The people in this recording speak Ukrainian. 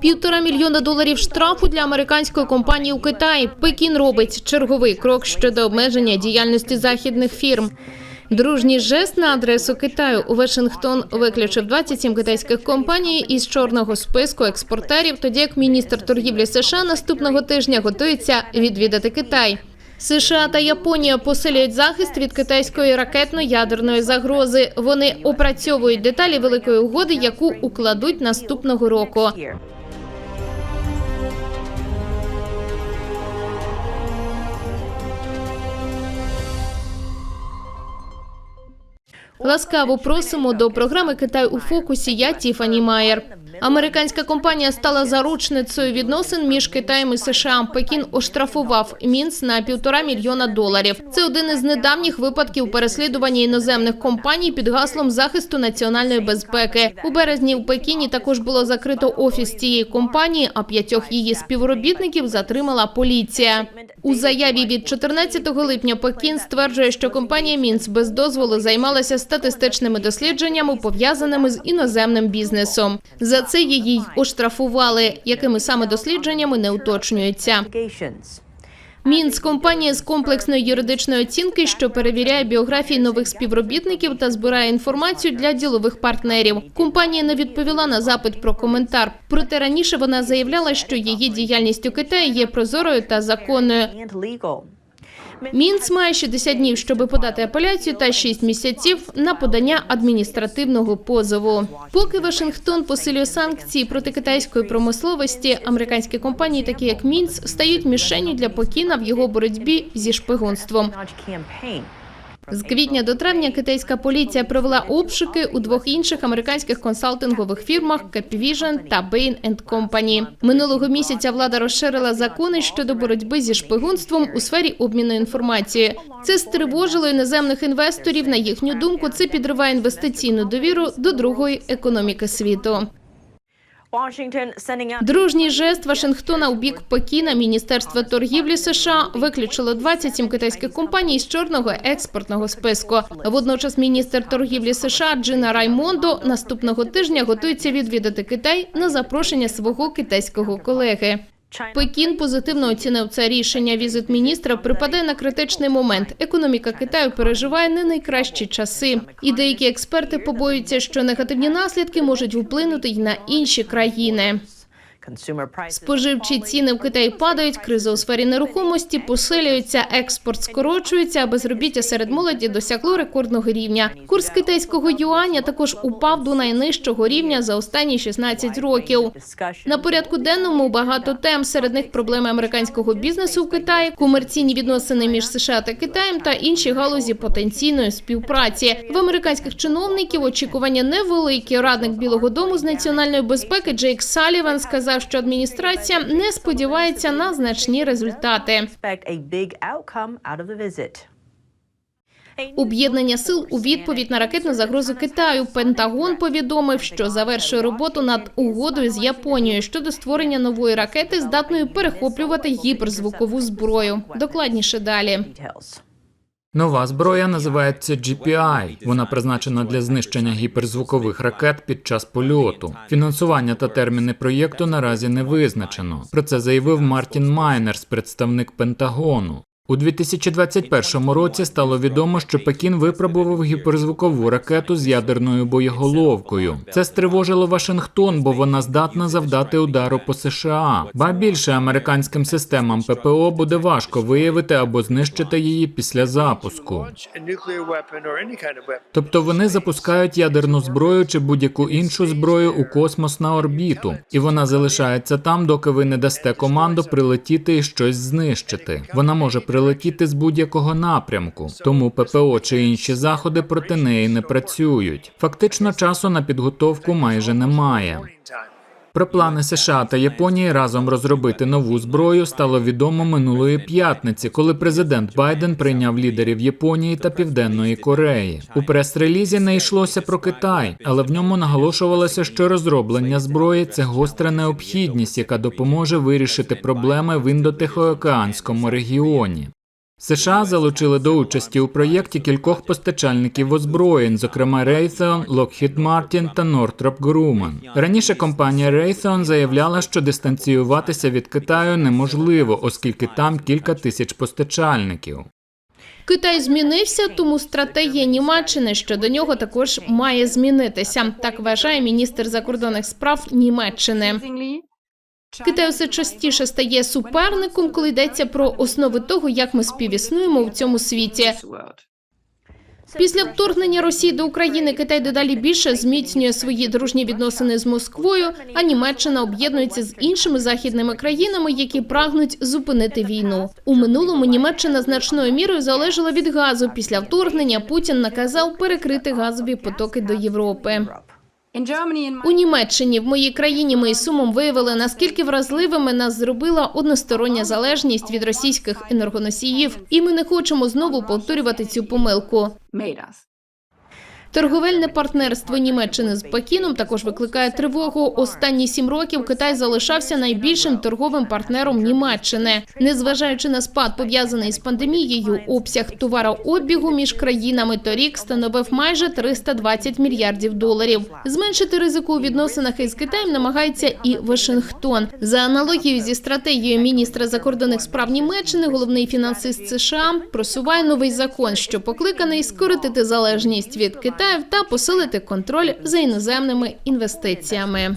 Півтора мільйона доларів штрафу для американської компанії у Китаї. Пекін робить черговий крок щодо обмеження діяльності західних фірм. Дружній жест на адресу Китаю у Вашингтон виключив 27 китайських компаній із чорного списку експортерів, тоді як міністр торгівлі США наступного тижня готується відвідати Китай. США та Японія посилюють захист від китайської ракетно-ядерної загрози. Вони опрацьовують деталі великої угоди, яку укладуть наступного року. Ласкаво просимо до програми Китай у фокусі. Я Тіфані Майер. Американська компанія стала заручницею відносин між Китаєм і США. Пекін оштрафував Мінц на півтора мільйона доларів. Це один із недавніх випадків переслідування іноземних компаній під гаслом захисту національної безпеки. У березні в Пекіні також було закрито офіс цієї компанії, а п'ятьох її співробітників затримала поліція. У заяві від 14 липня Пекін стверджує, що компанія Мінц без дозволу займалася статистичними дослідженнями, пов'язаними з іноземним бізнесом. За це її й оштрафували. Якими саме дослідженнями не уточнюється. Мінц компанія з комплексної юридичної оцінки, що перевіряє біографії нових співробітників та збирає інформацію для ділових партнерів. Компанія не відповіла на запит про коментар. Проте раніше вона заявляла, що її діяльність у Китаї є прозорою та законною. Мінц має 60 днів, щоб подати апеляцію, та 6 місяців на подання адміністративного позову. Поки Вашингтон посилює санкції проти китайської промисловості, американські компанії, такі як Мінц, стають мішенью для Пекіна в його боротьбі зі шпигунством. З квітня до травня китайська поліція провела обшуки у двох інших американських консалтингових фірмах Capvision та Bain Company. Минулого місяця влада розширила закони щодо боротьби зі шпигунством у сфері обміну інформацією. Це стривожило іноземних інвесторів. На їхню думку, це підриває інвестиційну довіру до другої економіки світу. Дружній жест Вашингтона у бік Пекіна Міністерство торгівлі США виключило 27 китайських компаній з чорного експортного списку. Водночас міністр торгівлі США Джина Раймондо наступного тижня готується відвідати Китай на запрошення свого китайського колеги. Пекін позитивно оцінив це рішення. Візит міністра припадає на критичний момент. Економіка Китаю переживає не найкращі часи, і деякі експерти побоюються, що негативні наслідки можуть вплинути й на інші країни. Споживчі ціни в Китаї падають, криза у сфері нерухомості посилюється, експорт скорочується, а безробіття серед молоді досягло рекордного рівня. Курс китайського юаня також упав до найнижчого рівня за останні 16 років. На порядку денному багато тем. Серед них проблеми американського бізнесу в Китаї, комерційні відносини між США та Китаєм та інші галузі потенційної співпраці. В американських чиновників очікування невеликі. Радник Білого Дому з національної безпеки Джейк Саліван сказав, що адміністрація не сподівається на значні результати. Об'єднання сил у відповідь на ракетну загрозу Китаю. Пентагон повідомив, що завершує роботу над угодою з Японією щодо створення нової ракети, здатної перехоплювати гіперзвукову зброю. Докладніше далі. Нова зброя називається GPI. Вона призначена для знищення гіперзвукових ракет під час польоту. Фінансування та терміни проєкту наразі не визначено. Про це заявив Мартін Майнерс, представник Пентагону. У 2021 році стало відомо, що Пекін випробував гіперзвукову ракету з ядерною боєголовкою. Це стривожило Вашингтон, бо вона здатна завдати удару по США. Ба більше американським системам ППО буде важко виявити або знищити її після запуску. Тобто вони запускають ядерну зброю чи будь-яку іншу зброю у космос на орбіту, і вона залишається там, доки ви не дасте команду прилетіти і щось знищити. Вона може прилетіти з будь-якого напрямку, тому ППО чи інші заходи проти неї не працюють. Фактично часу на підготовку майже немає. Про плани США та Японії разом розробити нову зброю стало відомо минулої п'ятниці, коли президент Байден прийняв лідерів Японії та Південної Кореї. У прес-релізі не йшлося про Китай, але в ньому наголошувалося, що розроблення зброї це гостра необхідність, яка допоможе вирішити проблеми в індотихоокеанському регіоні. США залучили до участі у проєкті кількох постачальників озброєнь, зокрема Raytheon, Lockheed Martin та Northrop Grumman. Раніше компанія Raytheon заявляла, що дистанціюватися від Китаю неможливо, оскільки там кілька тисяч постачальників. Китай змінився, тому стратегія Німеччини щодо нього також має змінитися. Так вважає міністр закордонних справ Німеччини. Китай все частіше стає суперником, коли йдеться про основи того, як ми співіснуємо в цьому світі. Після вторгнення Росії до України Китай дедалі більше зміцнює свої дружні відносини з Москвою, а Німеччина об'єднується з іншими західними країнами, які прагнуть зупинити війну. У минулому Німеччина значною мірою залежала від газу. Після вторгнення Путін наказав перекрити газові потоки до Європи. У Німеччині в моїй країні ми із сумом виявили, наскільки вразливими нас зробила одностороння залежність від російських енергоносіїв, і ми не хочемо знову повторювати цю помилку. Торговельне партнерство Німеччини з Пекіном також викликає тривогу. Останні сім років Китай залишався найбільшим торговим партнером Німеччини. Незважаючи на спад пов'язаний з пандемією, обсяг товарообігу між країнами торік становив майже 320 мільярдів доларів. Зменшити ризику у відносинах із Китаєм намагається і Вашингтон. За аналогією зі стратегією міністра закордонних справ Німеччини, головний фінансист США просуває новий закон, що покликаний скоротити залежність від Китаю та посилити контроль за іноземними інвестиціями.